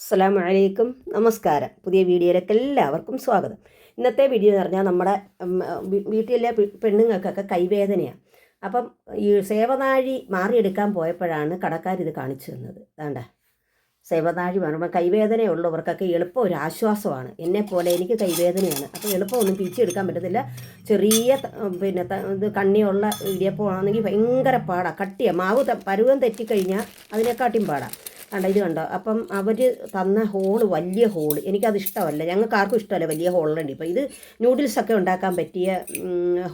അസ്സാം വലൈക്കും നമസ്കാരം. പുതിയ വീഡിയോയിലേക്ക് എല്ലാവർക്കും സ്വാഗതം. ഇന്നത്തെ വീഡിയോ എന്ന് പറഞ്ഞാൽ നമ്മുടെ വീട്ടിലെ പെണ്ണുങ്ങൾക്കൊക്കെ കൈവേദനയാണ്. അപ്പം ഈ സേവനാഴി മാറിയെടുക്കാൻ പോയപ്പോഴാണ് കടക്കാർ ഇത് കാണിച്ചു തന്നത് വേണ്ട സേവനാഴി മാറുമ്പോൾ കൈവേദനയുള്ളവർക്കൊക്കെ എളുപ്പം ഒരു ആശ്വാസമാണ്. എന്നെ പോലെ എനിക്ക് കൈവേദനയാണ്. അപ്പോൾ എളുപ്പമൊന്നും പിരിച്ചെടുക്കാൻ പറ്റത്തില്ല. ചെറിയ പിന്നെ ഇത് കണ്ണിയുള്ള ഇടിയപ്പമാണെങ്കിൽ ഭയങ്കര പാടാണ് കട്ടിയാണ് മാവ് പരുവം തെറ്റിക്കഴിഞ്ഞാൽ അതിനെക്കാട്ടിയും പാടാണ് കണ്ട ഇത് കണ്ടോ? അപ്പം അവർ തന്ന ഹോൾ വലിയ ഹോൾ എനിക്കത് ഇഷ്ടമല്ല. ഞങ്ങൾക്ക് ആർക്കും ഇഷ്ടമല്ല വലിയ ഹോളുണ്ട് ഇപ്പം ഇത് നൂഡിൽസൊക്കെ ഉണ്ടാക്കാൻ പറ്റിയ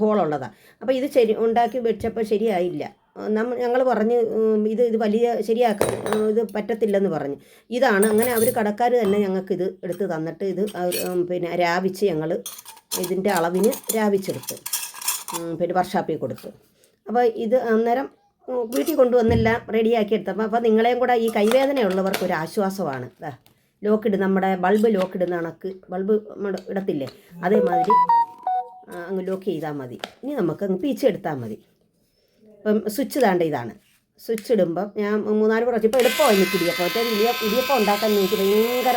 ഹോളുള്ളതാണ് അപ്പോൾ ഇത് ശരി ഉണ്ടാക്കി വെച്ചപ്പോൾ ശരിയായില്ല. നമ്മൾ ഞങ്ങൾ പറഞ്ഞ് ഇത് ഇത് വലിയ ശരിയാക്ക ഇത് പറ്റത്തില്ലെന്ന് പറഞ്ഞു. ഇതാണ് അങ്ങനെ അവർ കടക്കാർ തന്നെ ഞങ്ങൾക്ക് ഇത് എടുത്ത് തന്നിട്ട് ഇത് പിന്നെ രാവിച്ച് ഞങ്ങൾ ഇതിന്റെ അളവിന് രാവിച്ചെടുത്ത്. പിന്നെ വർഷാപ്പിൽ കൊടുത്തു. അപ്പോൾ ഇത് അന്നേരം വീട്ടിൽ കൊണ്ടുവന്നെല്ലാം റെഡിയാക്കി എടുത്തപ്പോൾ അപ്പോൾ നിങ്ങളെയും കൂടെ ഈ കൈവേദനയുള്ളവർക്ക് ഒരു ആശ്വാസമാണ്. ലോക്കിട് നമ്മുടെ ബൾബ് ലോക്കിടുന്ന കണക്ക്. ബൾബ് ഇടത്തില്ലേ? അതേമാതിരി അങ്ങ് ലോക്ക് ചെയ്താൽ മതി. ഇനി നമുക്ക് അങ്ങ് പീച്ചെടുത്താൽ മതി. ഇപ്പം സ്വിച്ച് താണ്ട ഇതാണ്. സ്വിച്ച് ഇടുമ്പം ഞാൻ മൂന്നാൽ പ്രാവശ്യം ഇപ്പോൾ എളുപ്പമായി എനിക്ക് ഇടിയപ്പം മറ്റേ ഇടിയ ഇടിയപ്പം ഉണ്ടാക്കാൻ എനിക്ക് ഭയങ്കര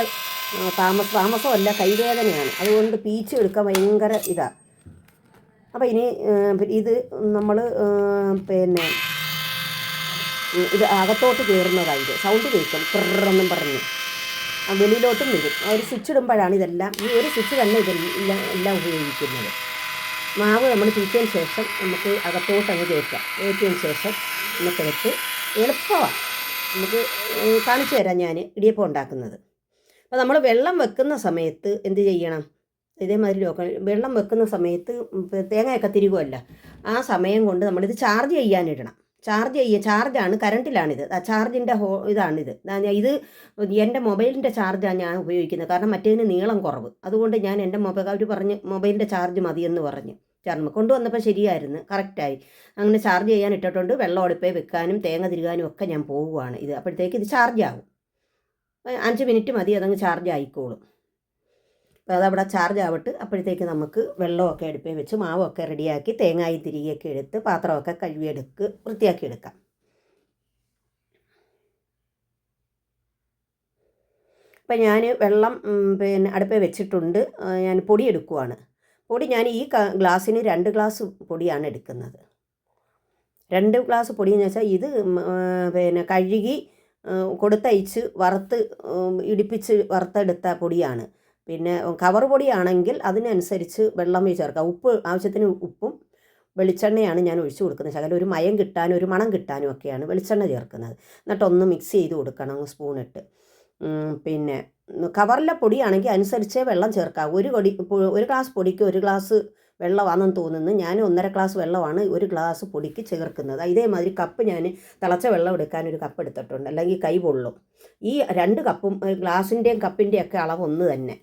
താമസ താമസമല്ല കൈവേദനയാണ്. അതുകൊണ്ട് പീച്ച് എടുക്കാൻ ഭയങ്കര ഇതാണ് അപ്പോൾ ഇനി ഇത് നമ്മൾ പിന്നെ ഇത് അകത്തോട്ട് കയറുന്നതായത് സൗണ്ട് കേൾക്കും. പിറെന്നും പറഞ്ഞ്. വെളിയിലോട്ടും വരും. ആ ഒരു സ്വിച്ച് ഇടുമ്പോഴാണ് ഇതെല്ലാം ഈ ഒരു സ്വിച്ച് തന്നെ ഇതെല്ലാം എല്ലാം ഉപയോഗിക്കുന്നത്. മാവ് നമ്മൾ തീറ്റിയതിന് ശേഷം നമുക്ക് അകത്തോട്ട് അങ്ങ് കയറ്റാം. കയറ്റിയതിന് ശേഷം നമുക്കെടുത്ത് എളുപ്പമാണ്. നമുക്ക് കാണിച്ചു തരാം ഞാൻ ഇടിയപ്പം ഉണ്ടാക്കുന്നത്. അപ്പോൾ നമ്മൾ വെള്ളം വെക്കുന്ന സമയത്ത് എന്ത് ചെയ്യണം? ഇതേമാതിരി നോക്കണം വെള്ളം വെക്കുന്ന സമയത്ത് തേങ്ങയൊക്കെ തിരികുമല്ല ആ സമയം കൊണ്ട് നമ്മളിത് ചാർജ് ചെയ്യാനിടണം. ചാർജ് ചെയ്യുക ചാർജാണ് കറണ്ടിലാണിത്. ചാർജിന്റെ ഹോ ഇതാണിത്. ഇത് എന്റെ മൊബൈലിന്റെ ചാർജാണ് ഞാൻ ഉപയോഗിക്കുന്നത്. കാരണം മറ്റേതിന് നീളം കുറവ്. അതുകൊണ്ട് ഞാൻ എന്റെ മൊബൈൽ അവർ പറഞ്ഞ് മൊബൈലിന്റെ ചാർജ് മതിയെന്ന് പറഞ്ഞു ചാർജ് കൊണ്ടുവന്നപ്പോൾ ശരിയായിരുന്നു. കറക്റ്റായി. അങ്ങനെ ചാർജ് ചെയ്യാൻ ഇട്ടിട്ടുണ്ട്. വെള്ളം ഉടുപ്പേ വെക്കാനും തേങ്ങ തിരുകാനും ഒക്കെ ഞാൻ പോവുകയാണ്. ഇത് അപ്പോഴത്തേക്ക് ഇത് ചാർജ് ആകും അഞ്ച് മിനിറ്റ് മതി അതങ്ങ് ചാർജ് ആയിക്കോളും. അപ്പോൾ അതവിടെ ചാർജ് ആവട്ട്. അപ്പോഴത്തേക്ക് നമുക്ക് വെള്ളമൊക്കെ അടുപ്പേ വെച്ച് മാവൊക്കെ റെഡിയാക്കി തേങ്ങായി തിരികെയൊക്കെ എടുത്ത് പാത്രമൊക്കെ കഴുകിയെടുക്ക് വൃത്തിയാക്കി എടുക്കാം. അപ്പം ഞാൻ വെള്ളം പിന്നെ അടുപ്പേ വെച്ചിട്ടുണ്ട്. ഞാൻ പൊടി എടുക്കുവാണ്. പൊടി ഞാൻ ഈ ഗ്ലാസ്സിന് രണ്ട് ഗ്ലാസ് പൊടിയാണ് എടുക്കുന്നത്. രണ്ട് ഗ്ലാസ് പൊടി എന്ന് വെച്ചാൽ ഇത് പിന്നെ കഴുകി കൊടുത്തയച്ച് വറുത്ത് ഇടിപ്പിച്ച് വറുത്തെടുത്ത പൊടിയാണ്. പിന്നെ കവർ പൊടിയാണെങ്കിൽ അതിനനുസരിച്ച് വെള്ളം ചേർക്കുക. ഉപ്പ് ആവശ്യത്തിന് ഉപ്പും വെളിച്ചെണ്ണയാണ് ഞാൻ ഒഴിച്ചു കൊടുക്കുന്നത്. ശകലം ഒരു മയം കിട്ടാനും ഒരു മണം കിട്ടാനും ഒക്കെയാണ് വെളിച്ചെണ്ണ ചേർക്കുന്നത്. എന്നിട്ടൊന്ന് മിക്സ് ചെയ്ത് കൊടുക്കണം സ്പൂണിട്ട് പിന്നെ കവറിലെ പൊടിയാണെങ്കിൽ അനുസരിച്ചേ വെള്ളം ചേർക്കാം ഒരു പൊടി ഒരു ഗ്ലാസ് പൊടിക്ക് ഒരു ഗ്ലാസ് വെള്ളമാണെന്ന് തോന്നുന്നു. ഞാൻ ഒന്നര ഗ്ലാസ് വെള്ളമാണ് ഒരു ഗ്ലാസ് പൊടിക്ക് ചേർക്കുന്നത്. ഇതേമാതിരി കപ്പ് ഞാൻ തിളച്ച വെള്ളം എടുക്കാൻ ഒരു കപ്പ് എടുത്തിട്ടുണ്ട്. അല്ലെങ്കിൽ കൈ പൊള്ളും. ഈ രണ്ട് കപ്പും ഗ്ലാസിന്റെയും കപ്പിന്റെയും ഒക്കെ അളവ് ഒന്ന് തന്നെ.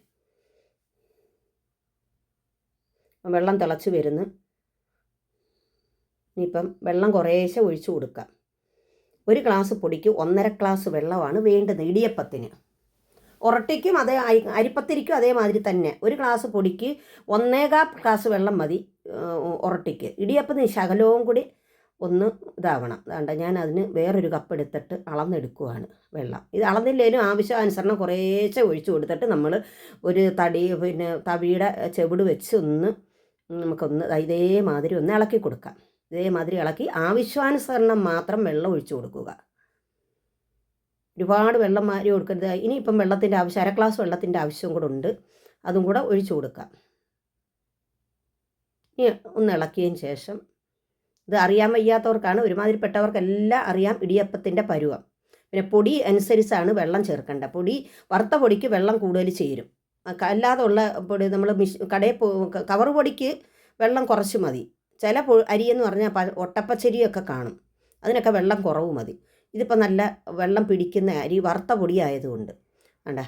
വെള്ളം തിളച്ച് വരുന്നു. ഇനിയിപ്പം വെള്ളം കുറേശ്ശെ ഒഴിച്ചു കൊടുക്കാം. ഒരു ഗ്ലാസ് പൊടിക്ക് ഒന്നര ഗ്ലാസ് വെള്ളമാണ് വേണ്ടത് ഇടിയപ്പത്തിന്. ഉറട്ടിക്കും അതേ അരിപ്പത്തിരിക്കും അതേമാതിരി തന്നെ. ഒരു ഗ്ലാസ് പൊടിക്ക് ഒന്നേകാ ഗ്ലാസ് വെള്ളം മതി ഏഹ്, ഉറട്ടിക്ക് ഇടിയപ്പത്തിന് ശകലവും കൂടി ഒന്ന് ഇതാവണം. അതുകൊണ്ട് ഞാൻ അതിന് വേറൊരു കപ്പ് എടുത്തിട്ട് അളന്നെടുക്കുവാണ് വെള്ളം. ഇത് അളന്നില്ലേലും ആവശ്യാനുസരണം കുറേശ്ശെ ഒഴിച്ചു കൊടുത്തിട്ട് നമ്മൾ ഒരു തടി പിന്നെ തവിയുടെ ചെവിട് വെച്ച് ഒന്ന് നമുക്കൊന്ന് ഇതേമാതിരി ഒന്ന് ഇളക്കി കൊടുക്കാം. ഇതേമാതിരി ഇളക്കി ആവശ്യാനുസരണം മാത്രം വെള്ളം ഒഴിച്ചു കൊടുക്കുക. ഒരുപാട് വെള്ളം മാറി കൊടുക്കരുത്. ഇനിയിപ്പം വെള്ളത്തിന്റെ ആവശ്യം അര ഗ്ലാസ് വെള്ളത്തിന്റെ ആവശ്യവും കൂടെ ഉണ്ട്. അതും കൂടെ ഒഴിച്ചു കൊടുക്കാം. ഇനി ഒന്ന് ഇളക്കിയതിന് ശേഷം ഇത് അറിയാൻ വയ്യാത്തവർക്കാണ് ഒരുമാതിരിപ്പെട്ടവർക്കെല്ലാം അറിയാം ഇടിയപ്പത്തിന്റെ പരുവം. പിന്നെ പൊടി അനുസരിച്ചാണ് വെള്ളം ചേർക്കേണ്ടത്. പൊടി വറുത്ത പൊടിക്ക് വെള്ളം കൂടുതൽ ചേരും. അല്ലാതെ ഉള്ള പൊടി നമ്മൾ മിഷ് കടയിൽ പോ കവർ പൊടിക്ക് വെള്ളം കുറച്ച് മതി. ചില പൊ അരിയെന്ന് പറഞ്ഞാൽ ഒട്ടപ്പച്ചരിയൊക്കെ കാണും. അതിനൊക്കെ വെള്ളം കുറവ് മതി. ഇതിപ്പോൾ നല്ല വെള്ളം പിടിക്കുന്ന അരി വറുത്ത പൊടിയായതുകൊണ്ട്. വേണ്ട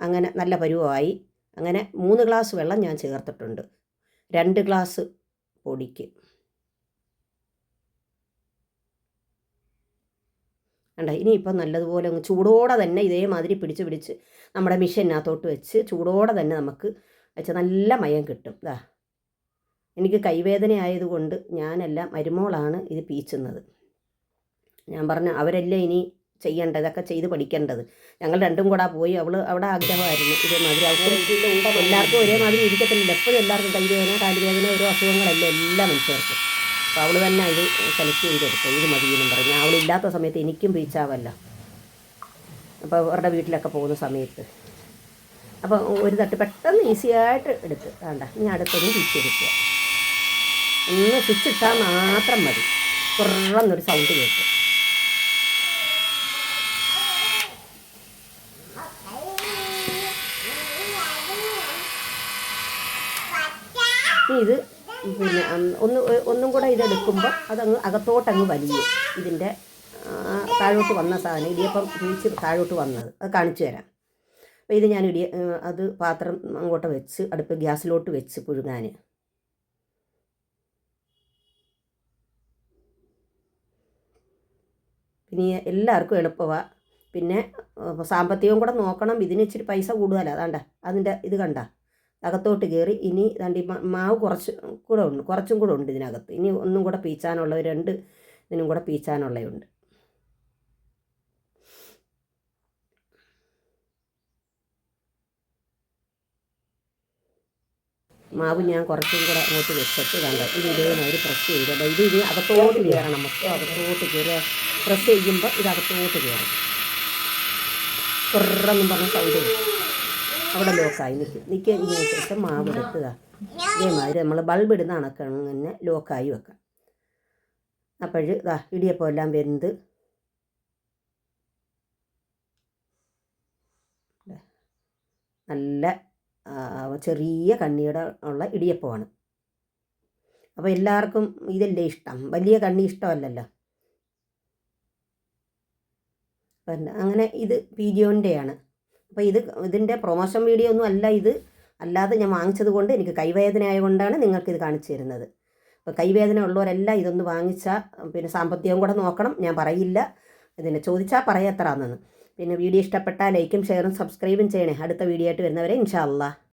അങ്ങനെ നല്ല പരുവമായി. അങ്ങനെ മൂന്ന് ഗ്ലാസ് വെള്ളം ഞാൻ ചേർത്തിട്ടുണ്ട്. രണ്ട് ഗ്ലാസ് പൊടിക്ക്. വേണ്ട ഇനിയിപ്പോൾ നല്ലതുപോലെ അങ്ങ് ചൂടോടെ തന്നെ ഇതേമാതിരി പിടിച്ച് പിടിച്ച് നമ്മുടെ മിഷീനകത്തോട്ട് വെച്ച് ചൂടോടെ തന്നെ നമുക്ക് വെച്ച് നല്ല മയം കിട്ടും. ഇതാ എനിക്ക് കൈവേദന ആയതുകൊണ്ട് ഞാനല്ല മരുമോളാണ് ഇത് പീച്ചുന്നത്. ഞാൻ പറഞ്ഞു അവരെല്ലാം ഇനി ചെയ്യേണ്ടത്? ഇതൊക്കെ ചെയ്ത് പഠിക്കേണ്ടത്. ഞങ്ങൾ രണ്ടും കൂടെ പോയി. അവൾ അവിടെ ആഗ്രഹമായിരുന്നു ഇതേമാതിരി അവൾക്ക് എല്ലാവർക്കും ഒരേമാതിരി ഇരിക്കത്തില്ല എപ്പോഴും എല്ലാവർക്കും കൈവേദന കാലുവേദന ഓരോ അസുഖങ്ങളല്ലേ എല്ലാ മനുഷ്യർക്കും. അപ്പോൾ അവൾ തന്നെ ഇത് സെലക്ട് ചെയ്തെടുത്തു ഇത് മതി എന്നും പറഞ്ഞു. അവളില്ലാത്ത സമയത്ത് എനിക്കും റീച്ചാവല്ല അപ്പോൾ അവരുടെ വീട്ടിലൊക്കെ പോകുന്ന സമയത്ത്. അപ്പോൾ ഒരു തട്ട് പെട്ടെന്ന് ഈസിയായിട്ട് എടുത്ത്. വേണ്ട ഇനി അടുത്തൊന്ന് തിരിച്ചെടുക്കുക ഒന്ന് സ്വിച്ച് ഇട്ടാൽ മാത്രം മതി. കുറന്നൊരു സൗണ്ട് കേൾക്കും. ഇത് പിന്നെ ഒന്ന് ഒന്നും കൂടെ ഇതെടുക്കുമ്പോൾ അതങ്ങ് അകത്തോട്ടങ്ങ് വലിയും. ഇതിന്റെ താഴോട്ട് വന്ന സാധനം ഇടിയപ്പം തിരിച്ച് താഴോട്ട് വന്നത്. അത് കാണിച്ചു തരാം. അപ്പോൾ ഇത് ഞാൻ ഇടിയ അത് പാത്രം അങ്ങോട്ട് വെച്ച് അടുപ്പ് ഗ്യാസിലോട്ട് വെച്ച് പുഴുങ്ങാൻ. പിന്നെ എല്ലാവർക്കും എളുപ്പമാണ് പിന്നെ സാമ്പത്തികം കൂടെ നോക്കണം. ഇതിന് ഇച്ചിരി പൈസ കൂടുതലാണ് അതാണ്ട അതിന്റെ ഇത് കണ്ട. അകത്തോട്ട് കയറി ഇനി ദാണ്ട് മാവ് കുറച്ച് കൂടെ ഉണ്ട് കുറച്ചും കൂടെ ഉണ്ട് ഇതിനകത്ത്. ഇനി ഒന്നും കൂടെ പീച്ചാനുള്ള രണ്ട് ഇതിനും കൂടെ പീച്ചാനുള്ളതുണ്ട് മാവ് ഞാൻ കുറച്ചും കൂടെ അങ്ങോട്ട് വെച്ചിട്ട് കണ്ട ഇത് ഇതേമാതിരി പ്രസ് ചെയ്ത് ഇത് ഇത് അകത്തോട്ട് കയറണം മൊത്തം അകത്തോട്ട് കയറുക പ്രസ് ചെയ്യുമ്പോൾ ഇത് അകത്തോട്ട് കയറും കുറെന്നും പറഞ്ഞ സൗണ്ട് അവിടെ ലോക്കായി നിൽക്കും നിൽക്കുന്നതിന് ശേഷം മാവ് എടുക്കുക ഇതേമാതിരി നമ്മൾ ബൾബ് ഇടുന്ന കണക്കാണ് തന്നെ ലോക്കായി വെക്കാം. അപ്പോഴ് ഇതാ ഇടിയപ്പം എല്ലാം വെന്ത്. നല്ല ചെറിയ കണ്ണിയുടെ ഉള്ള ഇടിയപ്പമാണ്. അപ്പോൾ എല്ലാവർക്കും ഇതല്ലേ ഇഷ്ടം? വലിയ കണ്ണി ഇഷ്ടമല്ലല്ലോ? അങ്ങനെ ഇത് പീരിയോന്റെയാണ് അപ്പോൾ ഇത് ഇതിന്റെ പ്രൊമോഷൻ വീഡിയോ ഒന്നും അല്ല ഇത്. അല്ലാതെ ഞാൻ വാങ്ങിച്ചത് കൊണ്ട് എനിക്ക് കൈവേദന ആയതുകൊണ്ടാണ് നിങ്ങൾക്കിത് കാണിച്ചു തരുന്നത്. അപ്പോൾ കൈവേദന ഉള്ളവരെല്ലാം ഇതൊന്ന് വാങ്ങിച്ചാൽ പിന്നെ സാമ്പത്തികം കൂടെ നോക്കണം. ഞാൻ പറയില്ല. ഇതിനെ ചോദിച്ചാൽ പറയാത്തറാന്നെന്ന് പിന്നെ വീഡിയോ ഇഷ്ടപ്പെട്ടാൽ ലൈക്കും ഷെയറും സബ്സ്ക്രൈബും ചെയ്യണേ. അടുത്ത വീഡിയോ ആയിട്ട് വരുന്നവരെ ഇൻഷാ